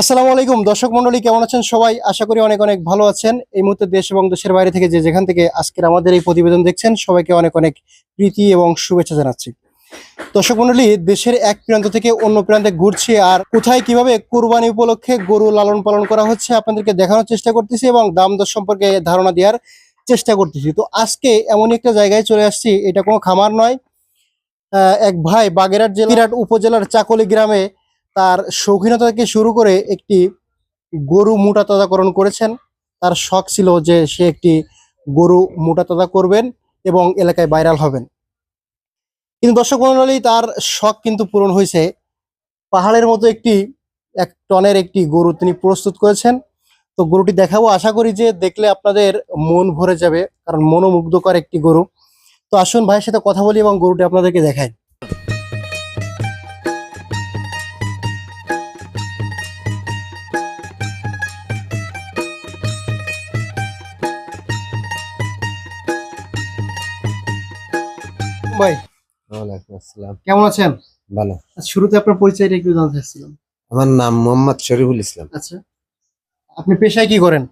আসসালামু আলাইকুম। দর্শক মন্ডলী, কেমন আছেন সবাই? আশা করি অনেক অনেক ভালো আছেন। এই মুহূর্তে দেশ এবং দেশের বাইরে থেকে যে যেখান থেকে আজকের আমাদের এই প্রতিবেদন দেখছেন, সবাইকে অনেক অনেক প্রীতি এবং শুভেচ্ছা জানাচ্ছি। দর্শক মন্ডলী, দেশের এক প্রান্ত থেকে অন্য প্রান্তে ঘুরছি আর কোথায় কীভাবে কোরবানি উপলক্ষে গরু লালন পালন করা হচ্ছে আপনাদেরকে দেখানোর চেষ্টা করতেছি এবং দাম দর সম্পর্কে ধারণা দেওয়ার চেষ্টা করতেছি। তো আজকে এমন একটা জায়গায় চলে আসছি, এটা কোনো খামার নয়। এক ভাই বাগেরহাট জেলার উপজেলার চাকলি গ্রামে তার শৌখিনতা থেকে শুরু করে একটি গরু মোটা তাজাকরণ করেছেন। তার শখ ছিল যে সে একটি গরু মোটা তাজা করবেন এবং এলাকায় ভাইরাল হবেন। কিন্তু দর্শক মন্ডলী, তার শখ কিন্তু পূরণ হয়েছে পাহাড়ের মতো একটি, এক টনের একটি গরু তিনি প্রস্তুত করেছেন। তো গরুটি দেখাবো। আশা করি যে দেখলে আপনাদের মন ভরে যাবে, কারণ মনোমুগ্ধকর একটি গরু। তো আসুন ভাইয়ের সাথে কথা বলি এবং গরুটি আপনাদেরকে দেখাই ভাই। ওয়ালাইকুম আসসালাম। কেমন আছেন? ভালো। আচ্ছা, শুরুতে আপনার পরিচয়টা একটু জানতে চাচ্ছিলাম। আমার নাম মোহাম্মদ শরীফুল ইসলাম। আচ্ছা আপনি পেশায় কি করেন?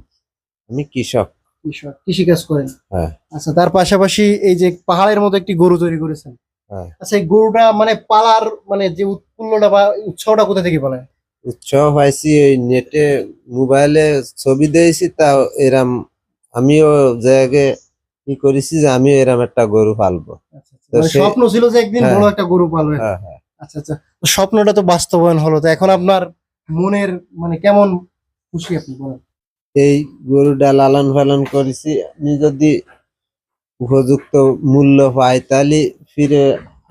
আমি কৃষক। কৃষক কৃষিকাজ করেন। হ্যাঁ। আচ্ছা তার পাশাপাশি এই যে পাহাড়ের মতো একটি গরু তৈরি করেছেন। হ্যাঁ। আচ্ছা এই গরুটা মানে পালার মানে যে উৎপন্নটা বা উৎসবটা কোথা থেকে বলে উৎসাহ পাইছি ওই নেটে মোবাইলে ছবি দিয়েছি তা এরাম আমিও জায়গায় কি করেছি যে আমিও এরাম একটা গরু পালবো। আচ্ছা, স্বপ্ন ছিল যে একদিন হ্যাঁ। বড় একটা গরু পালবেন হ্যাঁ হ্যাঁ। আচ্ছা আচ্ছা। স্বপ্নটা তো বাস্তবায়ন হলো। তো এখন আপনার মনের মানে কেমন খুশি আপনি বলেন? এই গরুটা লালন পালন করেছি। আমি যদি উপযুক্ত মূল্য পাই তাহলে ফিরে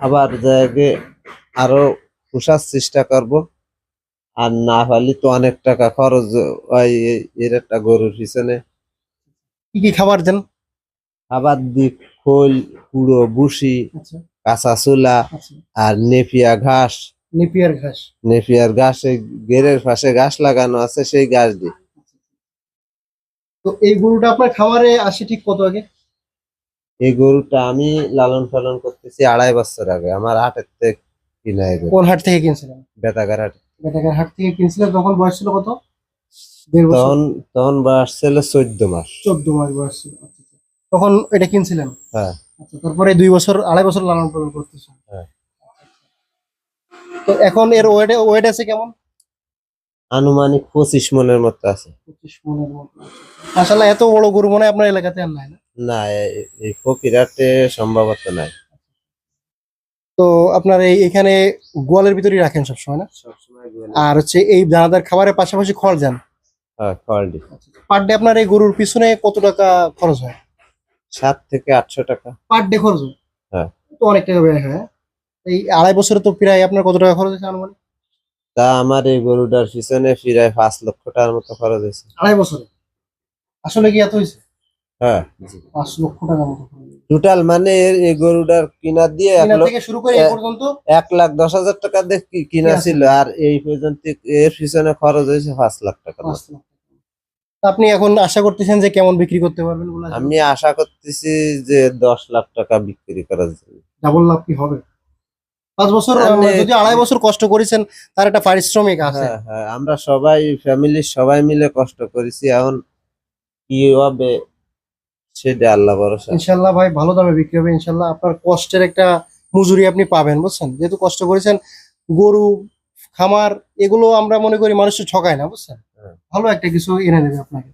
আবার জায়গায় আরও পোষার চেষ্টা করব। আর না পারলে তো অনেক টাকা খরচ হয় এর একটা গরুর পিছনে। কি কি খাবার দেন? খাবার দিক খোল কুড়ো বুসি আচ্ছা। কাঁচা চুলা আচ্ছা। আর নেপিয়া ঘাস। নেপিয়ার ঘাস। নেপিয়ার ঘাস গেরের পাশে ঘাস লাগানো আছে সেই ঘাস দিয়ে। তো এই গরুটা আপনার খামারে আসে ঠিক কত আগে? এই গরুটা আমি লালন পালন করতেছি আড়াই বছর আগে। আমার হাটের থেকে কিনা কোন হাট থেকে কিনছিলেন? বেতাগার হাট। বেটাকার হাট থেকে কিনছিলেন তখন বয়স ছিল কত? তখন তখন বয়স ছিল চোদ্দ মাস। চোদ্দ মাস বয়স ছিল আচ্ছা। তখন এটা কিনছিলেন? হ্যাঁ। আচ্ছা তারপরে দুই বছর আড়াই বছর লালন পালন করতেছেন। হ্যাঁ। তো এখন এর ওয়েট ওয়েট আছে কেমন? আনুমানিক পঁচিশ মনের মতো আছে। পঁচিশ মনের মতো মাসাল্লাহ এত বড় গরু মনে হয় আপনার এলাকাতে আর নাই না? না এই- ফকিরাটে সম্ভবত নাই। তো আপনার এই এখানে গোয়ালের ভিতরেই রাখেন সবসময় না? আর হচ্ছে এই দানাদার খাবারের পাশাপাশি খড় যান হ্যাঁ পার ডে আপনার এই গরুর পিছনে কত টাকা খরচ হয়? সাত থেকে আটশো টাকা। পার ডে খরচ হয়। তো অনেক টাকা ব্যয় হয়? এই আড়াই বছরে তো প্রায় আপনার কত টাকা খরচ হয়েছে আনুমানিক? তা আমার এই গরুটার পিছনে প্রায় পাঁচ লক্ষ টাকার মতো খরচ হয়েছে। আড়াই বছরে? আসলে কি এত হয়েছে? হ্যাঁ। পাঁচ লক্ষ টাকা মতো টোটাল মানে এই গরুটার কিনা দিয়ে এক লক্ষ শুরু করে এই পর্যন্ত? এক লাখ দশ হাজার টাকা দিয়ে কিনা ছিল। আর এই পর্যন্ত এর পিছনে খরচ হয়েছে পাঁচ লাখ টাকা। আপনি এখন আশা করতেছেন যে কেমন বিক্রি করতে পারবেন বলে আমি আশা করতেছি যে দশ লাখ টাকা বিক্রি করার জন্য। ডাবল লাভ কি হবে? পাঁচ বছর মানে- যদি আড়াই বছর কষ্ট করেছেন তার একটা পারিশ্রমিক আছে। হ্যাঁ হ্যাঁ আমরা সবাই ফ্যামিলির সবাই মিলে কষ্ট করেছি এখন কি হবে সেটা আল্লাহ ভরসা। ইনশাল্লাহ ভাই ভালো দামে বিক্রি হবে ইনশাল্লাহ। আপনার কষ্টের একটা মজুরি আপনি পাবেন বুঝছেন? যেহেতু কষ্ট করেছেন গরু খামার এগুলো আমরা মনে করি মানুষের ঠকায় না বুঝছেন। ভালো একটা কিছু এনে দেবে আপনাকে।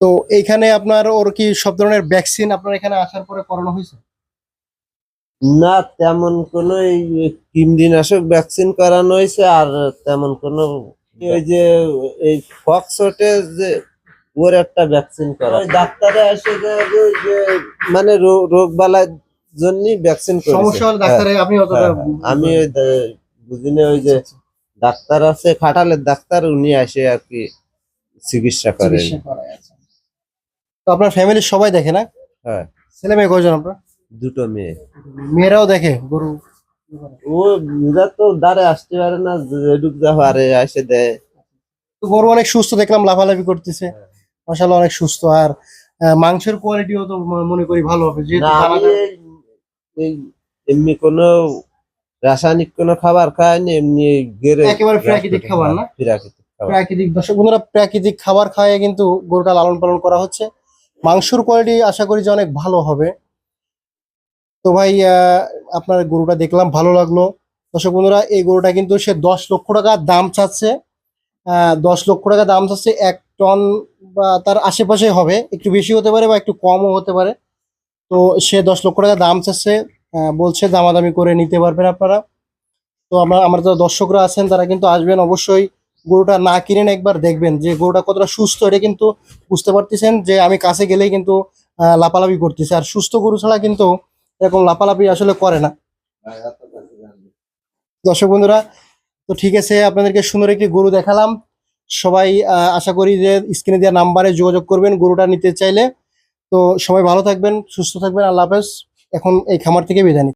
তো এইখানে আপনার ওর কি সব ধরনের ভ্যাকসিন আপনার এখানে আসার পরে করানো হয়েছে? না তেমন কোনো কৃমিনাশক ভ্যাকসিন করানো হয়েছে আর তেমন কোনো ওই যে এই ফক্সটে যে ওর একটা ভ্যাকসিন করা। ডাক্তারে আসে যে মানে রোগ বালার জন্য ভ্যাকসিন সমস্যা হলে ডাক্তারে আপনি অতটা হ্যাঁ, আমি ওই বুঝিনি ওই যে ডাক্তার আছে খাটালের ডাক্তার উনি আসে আর কি চিকিৎসা করেন। চিকিৎসা করায় আচ্ছা। তো আপনার ফ্যামিলির সবাই দেখে না? হ্যাঁ। ছেলে মেয়ে কয়জন আপনার? দুটো মেয়ে। মেয়েরাও দেখে গরু? ও এরা তো দাঁড়ে আসতে পারে না যেটুক যা পারে আসে দেয়। তো গরু অনেক সুস্থ দেখলাম লাফালাফি করতেছে। মাসাল্লাহ অনেক সুস্থ। আর আহ, মাংসের কোয়ালিটিও তো ম- মনে করি ভালো হবে। যেহেতু না আমি দানাদার- এই- এই এমনি কোনো রাসায়নিক কোনো খাবার খায়নি এমনি গেরে একেবারে প্রাকৃতিক খাবার না? প্রাকৃতিক প্রাকৃতিক দর্শক বন্ধুরা প্রাকৃতিক খাবার খাওয়ায় কিন্তু গরুটা লালন পালন করা হচ্ছে। মাংসর কোয়ালিটি আশা করি যে অনেক ভালো হবে। তো ভাই আপনার গরুটা দেখলাম ভালো লাগল। দর্শক বন্ধুরা এই গরুটা কিন্তু সে দশ লক্ষ টাকা দাম চাচ্ছে। আহ, দশ লক্ষ টাকা দাম চাচ্ছে এক টন বা তার আশেপাশে হবে একটু বেশি হতে পারে বা একটু কমও হতে পারে। তো সে দশ লক্ষ টাকা দাম চাচ্ছে। বলছে দামাদামি করে নিতে পারবেন আপনারা। তো আমরা, আমার যারা দর্শকরা আছেন, তারা কিন্তু আসবেন অবশ্যই। গরুটা না কিনেন একবার দেখবেন যে গরুটা কতটা সুস্থ, এটা কিন্তু বুঝতে পারতেছেন যে আমি কাছে গেলেই কিন্তু লাপালাপি করতেছে। আর সুস্থ গরু ছাড়া কিন্তু এরকম লাপালাপি আসলে করে না। দর্শক বন্ধুরা, তো ঠিক আছে, আপনাদেরকে সুন্দর একটি গরু দেখালাম। সবাই আশা করি যে স্ক্রিনে দেওয়া নাম্বারে যোগাযোগ করবেন গরুটা নিতে চাইলে। তো সবাই ভালো থাকবেন, সুস্থ থাকবেন, আল্লাহ হাফেজ। এখন এই খামার থেকে বিদায়।